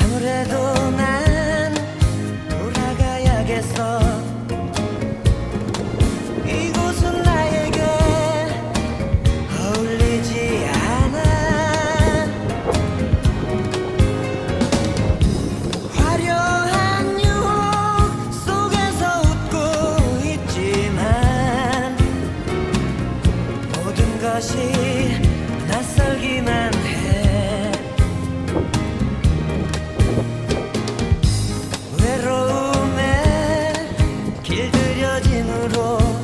아무래도 난 돌아가야겠어. 이곳은 나에게 어울리지 않아. 화려한 유혹 속에서 웃고 있지만 모든 것이 그려짐으로